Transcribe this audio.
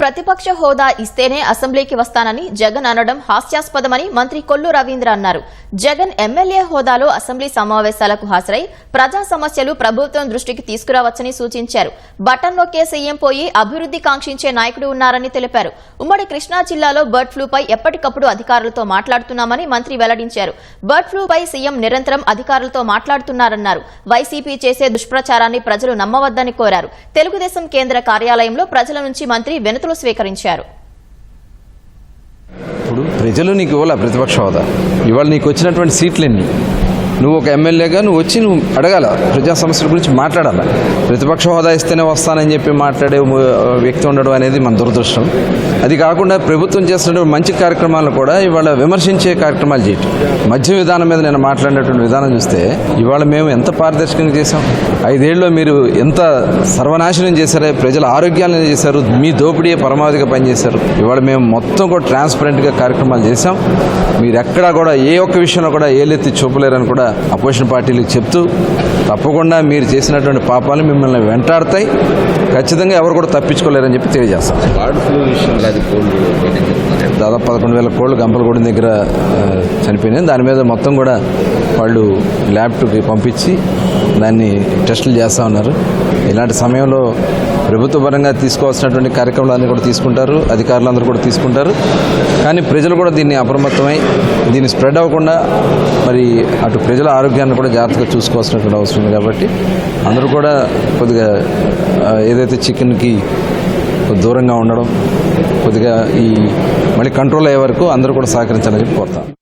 ప్రతిపక్ష హోదా ఇస్తేనే అసెంబ్లీకి వస్తానని జగన్ అనడం హాస్యాస్పదమని మంత్రి కొల్లు రవీంద్ర అన్నారు. జగన్ ఎమ్మెల్యే హోదాలో అసెంబ్లీ సమావేశాలకు హాజరై ప్రజా సమస్యలు ప్రభుత్వం దృష్టికి తీసుకురావచ్చని సూచించారు. బటన్ నొక్కే సీఎం పోయి అభివృద్ధి కాంక్షించే నాయకుడు ఉన్నారని తెలిపారు. ఉమ్మడి కృష్ణా జిల్లాలో బర్డ్ ఫ్లూపై ఎప్పటికప్పుడు అధికారులతో మాట్లాడుతున్నామని మంత్రి వెల్లడించారు. బర్డ్ ఫ్లూపై సీఎం నిరంతరం అధికారులతో మాట్లాడుతున్నారన్నారు. వైసీపీ చేసే దుష్ప్రచారాన్ని ప్రజలు నమ్మవద్దని కోరారు. తెలుగుదేశం కేంద్ర కార్యాలయంలో ప్రజల నుంచి మంత్రి వెనుతులు స్వీకరించారు. ఇప్పుడు ప్రజలు నీకు ఇవ్వాల? ప్రతిపక్ష హోదా. ఇవాళ నీకు వచ్చినటువంటి సీట్లు ఎన్ని నువ్వు ఒక ఎమ్మెల్యేగా నువ్వు వచ్చి నువ్వు అడగాల ప్రజా సమస్యల గురించి మాట్లాడాలి. ప్రతిపక్ష హోదా ఇస్తేనే వస్తానని చెప్పి మాట్లాడే వ్యక్తి ఉండడం అనేది మన దురదృష్టం. అది కాకుండా ప్రభుత్వం చేస్తున్నటువంటి మంచి కార్యక్రమాలను కూడా ఇవాళ విమర్శించే కార్యక్రమాలు చేయటం మధ్య విధానం మీద నేను మాట్లాడినటువంటి విధానం చూస్తే ఇవాళ మేము ఎంత పారదర్శకంగా చేశాం? ఐదేళ్ళలో మీరు ఎంత సర్వనాశనం చేశారే ప్రజల ఆరోగ్యాలను చేశారు మీ దోపిడీ పరమావధిగా పనిచేశారు. ఇవాళ మేము మొత్తం కూడా ట్రాన్స్పరెంట్గా కార్యక్రమాలు చేశాం. మీరు ఎక్కడా కూడా ఏ ఒక్క విషయంలో కూడా ఏలెత్తి చూపలేరని కూడా అపోజిషన్ పార్టీలకు చెప్తూ తప్పకుండా మీరు చేసినటువంటి పాపాలు మిమ్మల్ని వెంటాడతాయి. ఖచ్చితంగా ఎవరు కూడా తప్పించుకోలేరని చెప్పి తెలియజేస్తాం. బర్డ్ ఫ్లూ విషయంలో అది కోల్డ్ మీటింగ్ చెప్తున్నారు. దాదాపు పదకొండు వేల కోళ్ళు గంపలగూడెం దగ్గర చనిపోయినాయి. దాని మీద మొత్తం కూడా వాళ్ళు ల్యాబ్కి పంపించి దాన్ని టెస్టులు చేస్తూ ఉన్నారు. ఇలాంటి సమయంలో ప్రభుత్వ పరంగా తీసుకోవాల్సినటువంటి కార్యక్రమాలన్నీ కూడా తీసుకుంటారు అధికారులందరూ కూడా తీసుకుంటారు. కానీ ప్రజలు కూడా దీన్ని అప్రమత్తమై దీన్ని స్ప్రెడ్ అవ్వకుండా మరి అటు ప్రజల ఆరోగ్యాన్ని కూడా జాగ్రత్తగా చూసుకోవాల్సినటువంటి అవసరం ఉంది కాబట్టి అందరూ కూడా కొద్దిగా ఏదైతే చికెన్కి దూరంగా ఉండడం కొద్దిగా ఈ మళ్ళీ కంట్రోల్ అయ్యే వరకు అందరూ కూడా సహకరించాలని చెప్పి కోరుతాను